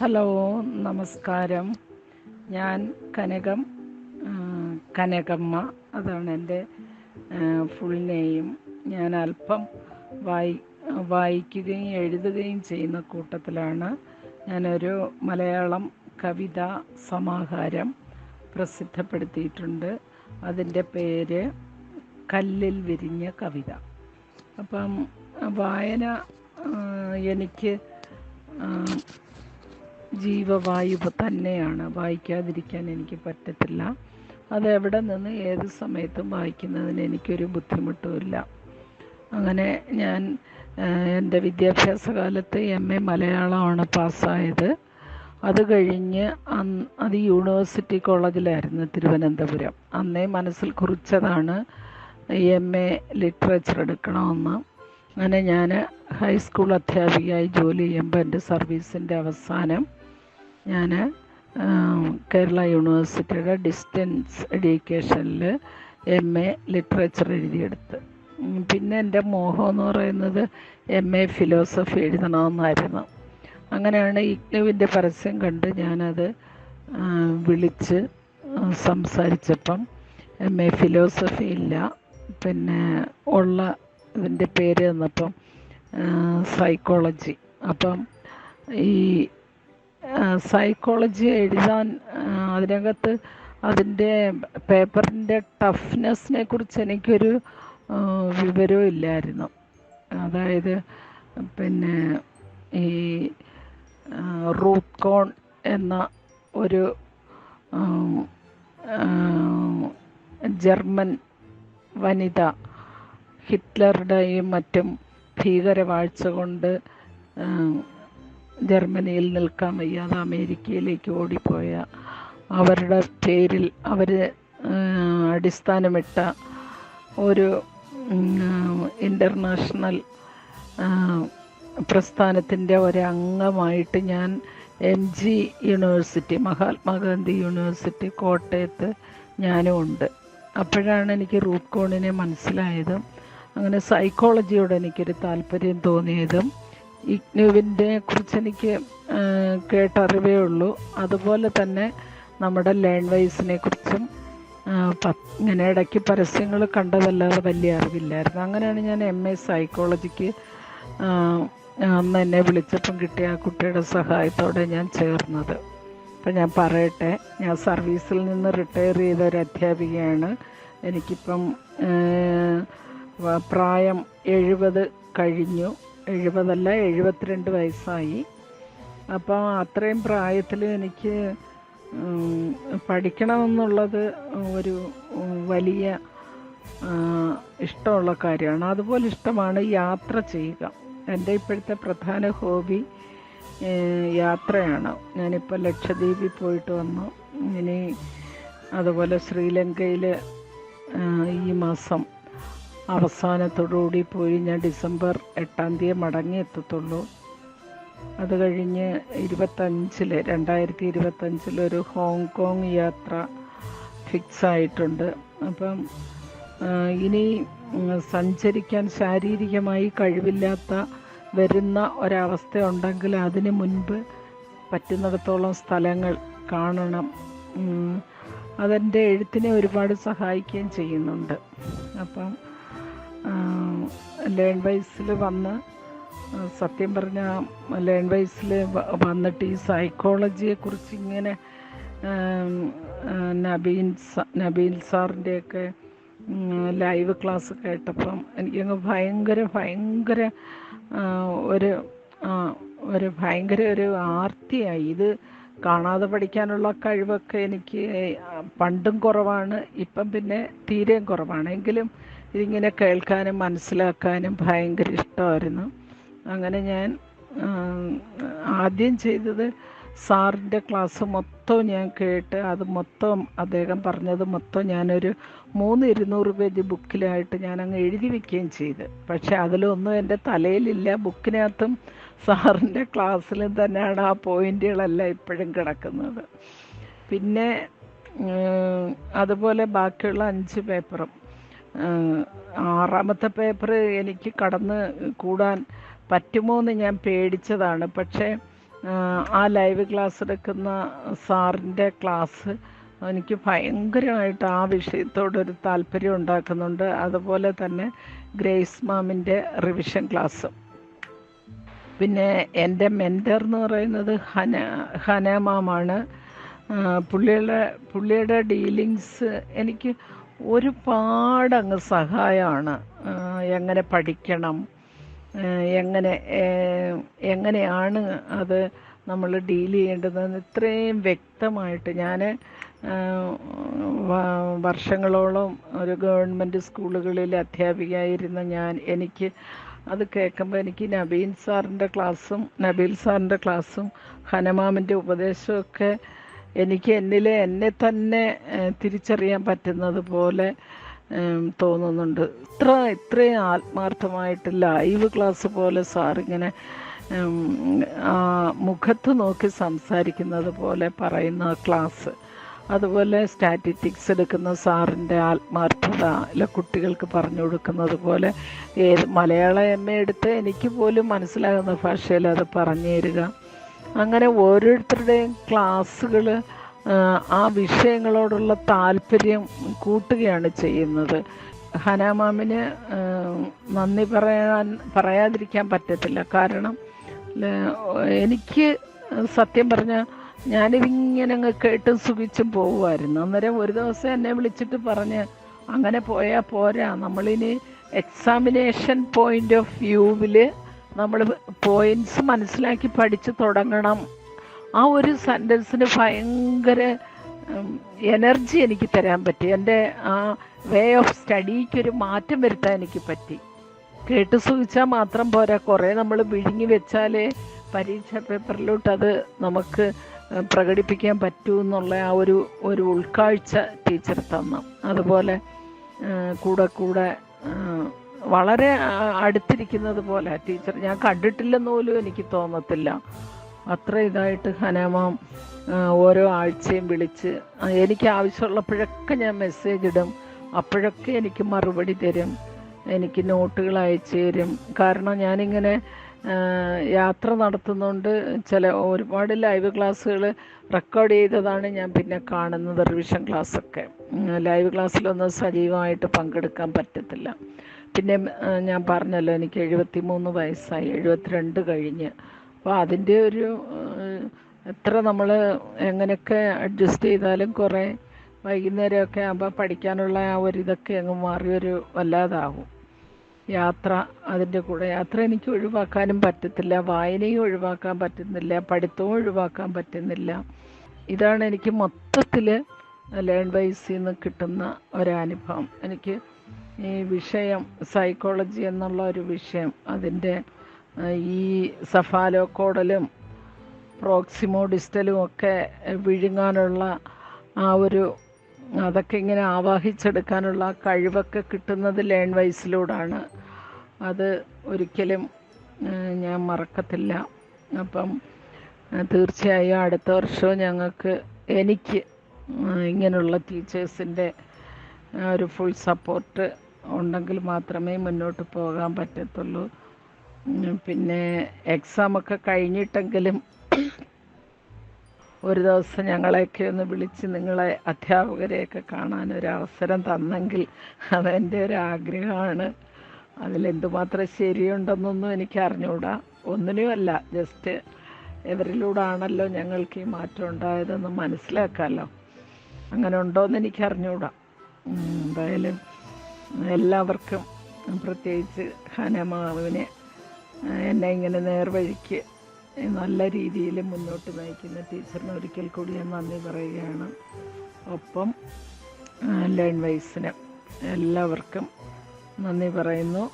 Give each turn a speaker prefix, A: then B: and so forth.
A: Hello നമസ്കാരം. ഞാൻ കനകം കനകമ്മ അതാണ് എന്റെ ഫുൾ നെയിം ഞാൻ അല്പം വായി വായിക്കുകയും എഴുതുകയും ചെയ്യുന്ന കൂട്ടത്തിലാണ്. ഞാനൊരു മലയാളം കവിത സമാഹാരം പ്രസിദ്ധപ്പെടുത്തിയിട്ടുണ്ട്. അതിന്റെ പേര് കല്ലിൽ വിരിഞ്ഞ കവിത. അപ്പം വായന എനിക്ക് ജീവവായു തന്നെയാണ്. വായിക്കാതിരിക്കാൻ എനിക്ക് പറ്റത്തില്ല. അത് എവിടെ നിന്ന് ഏത് സമയത്തും വായിക്കുന്നതിന് എനിക്കൊരു ബുദ്ധിമുട്ടുമില്ല അങ്ങനെ ഞാൻ എന്റെ വിദ്യാഭ്യാസ കാലത്ത് എം എ മലയാളമാണ് പാസ്സായത്. അത് കഴിഞ്ഞ് അന്ന് അത് യൂണിവേഴ്സിറ്റി കോളേജിലായിരുന്നു തിരുവനന്തപുരം. അന്നേ മനസ്സിൽ കുറിച്ചതാണ് എം എ ലിറ്ററേച്ചർ എടുക്കണമെന്ന്. അങ്ങനെ ഞാൻ ഹൈസ്കൂൾ അധ്യാപികയായി ജോലി ചെയ്യുമ്പോൾ എന്റെ സർവീസിന്റെ അവസാനം ഞാൻ കേരള യൂണിവേഴ്സിറ്റിയുടെ ഡിസ്റ്റൻസ് എഡ്യൂക്കേഷനിൽ എം എ ലിറ്ററേച്ചർ എഴുതിയെടുത്ത്. പിന്നെ എന്റെ മോഹം എന്ന് പറയുന്നത് എം എ ഫിലോസഫി എഴുതണമെന്നായിരുന്നു. അങ്ങനെയാണ് ഇഗ്നുവിന്റെ പരസ്യം കണ്ട് ഞാനത് വിളിച്ച് സംസാരിച്ചപ്പം എം എ ഫിലോസഫി ഇല്ല. പിന്നെ ഉള്ള ഇതിന്റെ പേര് തന്നപ്പം സൈക്കോളജി അപ്പം ഈ സൈക്കോളജി എഴുതാൻ അതിനകത്ത് അതിന്റെ പേപ്പറിന്റെ ടഫ്നെസ്സിനെ കുറിച്ച് എനിക്കൊരു വിവരവും ഇല്ലായിരുന്നു. അതായത് പിന്നെ ഈ റൂത്ത് കോൺ എന്ന ഒരു ജർമ്മൻ വനിത ഹിറ്റ്ലറുടെയും മറ്റും ഭീകരവാഴ്ച കൊണ്ട് ജർമ്മനിയിൽ നിൽക്കാൻ വയ്യാതെ അമേരിക്കയിലേക്ക് ഓടിപ്പോയ അവരുടെ പേരിൽ അവർ അടിസ്ഥാനമിട്ട ഒരു ഇന്റർനാഷണൽ പ്രസ്ഥാനത്തിന്റെ ഒരംഗമായിട്ട് ഞാൻ M G university Mahatma Gandhi university കോട്ടയത്ത് ഞാനും ഉണ്ട്. അപ്പോഴാണ് എനിക്ക് റൂട്ട് കോണിനെ മനസ്സിലായതും അങ്ങനെ സൈക്കോളജിയോട് എനിക്കൊരു താല്പര്യം തോന്നിയതും ഇഗ്നുവിന്റെ കുറിച്ച് എനിക്ക് കേട്ടറിവേ ഉള്ളൂ. അതുപോലെ തന്നെ നമ്മുടെ ലേൺ വൈസിനെ കുറിച്ചും ഇങ്ങനെ ഇടയ്ക്ക് പരസ്യങ്ങൾ കണ്ടതല്ലാതെ വലിയ അറിവില്ലായിരുന്നു. അങ്ങനെയാണ് ഞാൻ എം എ സൈക്കോളജിക്ക് അന്ന് എന്നെ വിളിച്ചപ്പം കിട്ടിയ ആ കുട്ടിയുടെ സഹായത്തോടെ ഞാൻ ചേർന്നത്. അപ്പം ഞാൻ പറയട്ടെ ഞാൻ സർവീസിൽ നിന്ന് റിട്ടയർ ചെയ്ത ഒരു അധ്യാപികയാണ്. എനിക്കിപ്പം പ്രായം എഴുപത് കഴിഞ്ഞു. എഴുപതല്ല എഴുപത്തിരണ്ട് വയസ്സായി. അപ്പോൾ അത്രയും പ്രായത്തിൽ എനിക്ക് പഠിക്കണമെന്നുള്ളത് ഒരു വലിയ ഇഷ്ടമുള്ള കാര്യമാണ്. അതുപോലെ ഇഷ്ടമാണ് യാത്ര ചെയ്യുക. എന്റെ ഇപ്പോഴത്തെ പ്രധാന ഹോബി യാത്രയാണ്. ഞാനിപ്പോൾ ലക്ഷദ്വീപിൽ പോയിട്ട് വന്നു. ഇനി അതുപോലെ ശ്രീലങ്കയിൽ ഈ മാസം അവസാനത്തോടുകൂടി പോയി ഞാൻ ഡിസംബർ എട്ടാം തീയതി മടങ്ങി എത്തത്തുള്ളൂ. അത് കഴിഞ്ഞ് ഇരുപത്തഞ്ചിൽ രണ്ടായിരത്തി ഇരുപത്തഞ്ചിലൊരു ഹോങ്കോങ് യാത്ര ഫിക്സ് ആയിട്ടുണ്ട് അപ്പം ഇനി സഞ്ചരിക്കാൻ ശാരീരികമായി കഴിവില്ലാത്ത വരുന്ന ഒരവസ്ഥ ഉണ്ടെങ്കിൽ അതിന് മുൻപ് പറ്റുന്നിടത്തോളം സ്ഥലങ്ങൾ കാണണം. അതെന്റെ എഴുത്തിനെ ഒരുപാട് സഹായിക്കുകയും ചെയ്യുന്നുണ്ട്. അപ്പം ലേൺ വൈസിൽ വന്ന് സത്യം പറഞ്ഞ ലേൺ വൈസിൽ വന്നിട്ട് ഈ സൈക്കോളജിയെക്കുറിച്ച് ഇങ്ങനെ നബീൻ നബീൻ സാറിന്റെയൊക്കെ ലൈവ് ക്ലാസ് കേട്ടപ്പം എനിക്കങ്ങ് ഭയങ്കര ഭയങ്കര ഒരു ഒരു ഭയങ്കര ഒരു ആർത്തിയായി. ഇത് കാണാതെ പഠിക്കാനുള്ള കഴിവൊക്കെ എനിക്ക് പണ്ടും കുറവാണ് ഇപ്പം പിന്നെ തീരെയും കുറവാണ്. എങ്കിലും ഇതിങ്ങനെ കേൾക്കാനും മനസ്സിലാക്കാനും ഭയങ്കര ഇഷ്ടമായിരുന്നു. അങ്ങനെ ഞാൻ ആദ്യം ചെയ്തത് സാറിന്റെ ക്ലാസ് മൊത്തം ഞാൻ കേട്ട് അത് മൊത്തം അദ്ദേഹം പറഞ്ഞത് മൊത്തം ഞാനൊരു മൂന്ന് ഇരുന്നൂറ് പേജ് ബുക്കിലായിട്ട് ഞാൻ അങ്ങ് എഴുതി വെക്കുകയും ചെയ്ത്. പക്ഷെ അതിലൊന്നും എന്റെ തലയിലില്ല. ബുക്കിനകത്തും സാറിന്റെ ക്ലാസ്സിലും തന്നെയാണ് ആ പോയിന്റുകളെല്ലാം ഇപ്പോഴും കിടക്കുന്നത്. പിന്നെ അതുപോലെ ബാക്കിയുള്ള അഞ്ച് പേപ്പറും. ആറാമത്തെ പേപ്പർ എനിക്ക് കടന്ന് കൂടാൻ പറ്റുമോ എന്ന് ഞാൻ പേടിച്ചതാണ്. പക്ഷേ ആ ലൈവ് ക്ലാസ് എടുക്കുന്ന സാറിന്റെ ക്ലാസ് എനിക്ക് ഭയങ്കരമായിട്ട് ആ വിഷയത്തോടൊരു താല്പര്യം ഉണ്ടാക്കുന്നുണ്ട്. അതുപോലെ തന്നെ ഗ്രേസ് മാമിന്റെ റിവിഷൻ ക്ലാസ് പിന്നെ എന്റെ മെന്റർ എന്ന് പറയുന്നത് ഹന ഹന മാമാണ്. പുള്ളിയുടെ പുള്ളിയുടെ ഡീലിങ്സ് എനിക്ക് ഒരുപാട് അങ്ങ് സഹായമാണ് എങ്ങനെ പഠിക്കണം എങ്ങനെ എങ്ങനെയാണ് അത് നമ്മൾ ഡീൽ ചെയ്യേണ്ടതെന്ന് ഇത്രയും വ്യക്തമായിട്ട് ഞാൻ വർഷങ്ങളോളം ഒരു ഗവൺമെന്റ് സ്കൂളുകളിൽ അധ്യാപികയായിരുന്ന ഞാൻ എനിക്ക് അത് കേൾക്കുമ്പോൾ എനിക്ക് നബീൻ സാറിന്റെ ക്ലാസ്സും നബീൽ സാറിന്റെ ക്ലാസ്സും ഹനമാമിന്റെ ഉപദേശമൊക്കെ എനിക്ക് എന്നിലെ എന്നെ തന്നെ തിരിച്ചറിയാൻ പറ്റുന്നത് പോലെ തോന്നുന്നുണ്ട്. ഇത്ര ഇത്രയും ആത്മാർത്ഥമായിട്ട് ലൈവ് ക്ലാസ് പോലെ സാറിങ്ങനെ ആ മുഖത്ത് നോക്കി സംസാരിക്കുന്നത് പോലെ പറയുന്ന ക്ലാസ് അതുപോലെ സ്റ്റാറ്റിറ്റിക്സ് എടുക്കുന്ന സാറിന്റെ ആത്മാർത്ഥത അല്ല കുട്ടികൾക്ക് പറഞ്ഞു കൊടുക്കുന്നത് പോലെ ഏത് മലയാള എം എ എടുത്ത് എനിക്ക് പോലും മനസ്സിലാകുന്ന ഭാഷയിൽ അത് പറഞ്ഞു തരിക അങ്ങനെ ഓരോരുത്തരുടെയും ക്ലാസ്സുകൾ ആ വിഷയങ്ങളോടുള്ള താല്പര്യം കൂട്ടുകയാണ് ചെയ്യുന്നത്. ഹനാമാമിന് നന്ദി പറയാൻ പറയാതിരിക്കാൻ പറ്റത്തില്ല. കാരണം എനിക്ക് സത്യം പറഞ്ഞ ഞാനിതിങ്ങനെ അങ്ങ് കേട്ടും സുഖിച്ചും പോകുമായിരുന്നു അന്നേരം ഒരു ദിവസം എന്നെ വിളിച്ചിട്ട് പറഞ്ഞ് അങ്ങനെ പോയാൽ പോരാ. നമ്മളിനി എക്സാമിനേഷൻ പോയിന്റ് ഓഫ് വ്യൂവിൽ നമ്മൾ പോയിന്റ്സ് മനസ്സിലാക്കി പഠിച്ചു തുടങ്ങണം. ആ ഒരു സെന്റൻസിന് ഭയങ്കര എനർജി എനിക്ക് തരാൻ പറ്റി. എന്റെ ആ വേ ഓഫ് സ്റ്റഡിക്ക് ഒരു മാറ്റം വരുത്താൻ എനിക്ക് പറ്റി. കേട്ട് സൂചിച്ചാൽ മാത്രം പോരാ. കുറേ നമ്മൾ വിഴുങ്ങി വെച്ചാലേ പരീക്ഷ പേപ്പറിലോട്ട് അത് നമുക്ക് പ്രകടിപ്പിക്കാൻ പറ്റൂ എന്നുള്ള ആ ഒരു ഒരു ഉൾക്കാഴ്ച ടീച്ചർ തന്നു. അതുപോലെ കൂടെ കൂടെ വളരെ അടുത്തിരിക്കുന്നത് പോലെ ടീച്ചർ. ഞാൻ കണ്ടിട്ടില്ലെന്ന് പോലും എനിക്ക് തോന്നത്തില്ല. അത്ര ഇതായിട്ട് ഹനമാം ഓരോ ആഴ്ചയും വിളിച്ച് എനിക്ക് ആവശ്യമുള്ളപ്പോഴൊക്കെ ഞാൻ മെസ്സേജ് ഇടും. അപ്പോഴൊക്കെ എനിക്ക് മറുപടി തരും. എനിക്ക് നോട്ടുകൾ അയച്ചു തരും. കാരണം ഞാനിങ്ങനെ യാത്ര നടത്തുന്നുണ്ട് ചില ഒരുപാട് ലൈവ് ക്ലാസ്സുകൾ റെക്കോർഡ് ചെയ്തതാണ് ഞാൻ പിന്നെ കാണുന്നത് റിവിഷൻ ക്ലാസ്സൊക്കെ ലൈവ് ക്ലാസ്സിലൊന്നും സജീവമായിട്ട് പങ്കെടുക്കാൻ പറ്റത്തില്ല. പിന്നെ ഞാൻ പറഞ്ഞല്ലോ എനിക്ക് എഴുപത്തി മൂന്ന് വയസ്സായി എഴുപത്തിരണ്ട് കഴിഞ്ഞ്. അപ്പോൾ അതിന്റെ ഒരു എത്ര നമ്മൾ എങ്ങനെയൊക്കെ അഡ്ജസ്റ്റ് ചെയ്താലും കുറേ വൈകുന്നേരമൊക്കെ ആകുമ്പോൾ പഠിക്കാനുള്ള ആ ഒരു ഇതൊക്കെ അങ്ങ് ഒരു വല്ലാതാവും. യാത്ര അതിന്റെ കൂടെ യാത്ര എനിക്ക് ഒഴിവാക്കാനും പറ്റത്തില്ല. വായനയും ഒഴിവാക്കാൻ പറ്റുന്നില്ല. പഠിത്തവും ഒഴിവാക്കാൻ പറ്റുന്നില്ല. ഇതാണ് എനിക്ക് മൊത്തത്തിൽ ലേൺ വൈസിൽ നിന്ന് കിട്ടുന്ന ഒരനുഭവം. എനിക്ക് ഈ വിഷയം സൈക്കോളജി എന്നുള്ള ഒരു വിഷയം അതിന്റെ ഈ സഫാലോക്കോഡലും പ്രോക്സിമോ ഡിസ്റ്റലും ഒക്കെ വിഴുങ്ങാനുള്ള ആ ഒരു അതൊക്കെ ഇങ്ങനെ ആവാഹിച്ചെടുക്കാനുള്ള കഴിവൊക്കെ കിട്ടുന്നത് ലേൺ വൈസിലൂടാണ്. അത് ഒരിക്കലും ഞാൻ മറക്കത്തില്ല. അപ്പം തീർച്ചയായും അടുത്ത വർഷവും ഞങ്ങൾക്ക് എനിക്ക് ഇങ്ങനെയുള്ള ടീച്ചേഴ്സിന്റെ ഒരു ഫുൾ സപ്പോർട്ട് ഉണ്ടെങ്കിൽ മാത്രമേ മുന്നോട്ട് പോകാൻ പറ്റത്തുള്ളൂ. പിന്നെ എക്സാമൊക്കെ കഴിഞ്ഞിട്ടെങ്കിലും ഒരു ദിവസം ഞങ്ങളെയൊക്കെ ഒന്ന് വിളിച്ച് നിങ്ങളെ അധ്യാപകരെയൊക്കെ കാണാൻ ഒരു അവസരം തന്നെങ്കിൽ അതെന്റെ ഒരു ആഗ്രഹമാണ്. അതിലെന്തുമാത്രം ശരിയുണ്ടെന്നൊന്നും എനിക്ക് അറിഞ്ഞുകൂടാ ഒന്നിനുമല്ല ജസ്റ്റ് ഇവരിലൂടാണല്ലോ ഞങ്ങൾക്ക് ഈ മാറ്റം ഉണ്ടായതെന്ന് മനസ്സിലാക്കാമല്ലോ അങ്ങനെ ഉണ്ടോയെന്ന് എനിക്ക് അറിഞ്ഞുകൂടാ എന്തായാലും എല്ലാവർക്കും പ്രത്യേകിച്ച് ഹനമാവിനെ എന്നെ ഇങ്ങനെ നേർവഴിക്ക് നല്ല രീതിയിൽ മുന്നോട്ട് നയിക്കുന്ന ടീച്ചറിന് ഒരിക്കൽ കൂടി ഞാൻ നന്ദി പറയുകയാണ്. ഒപ്പം ലേൺ വൈസിന് എല്ലാവർക്കും നന്ദി പറയുന്നു.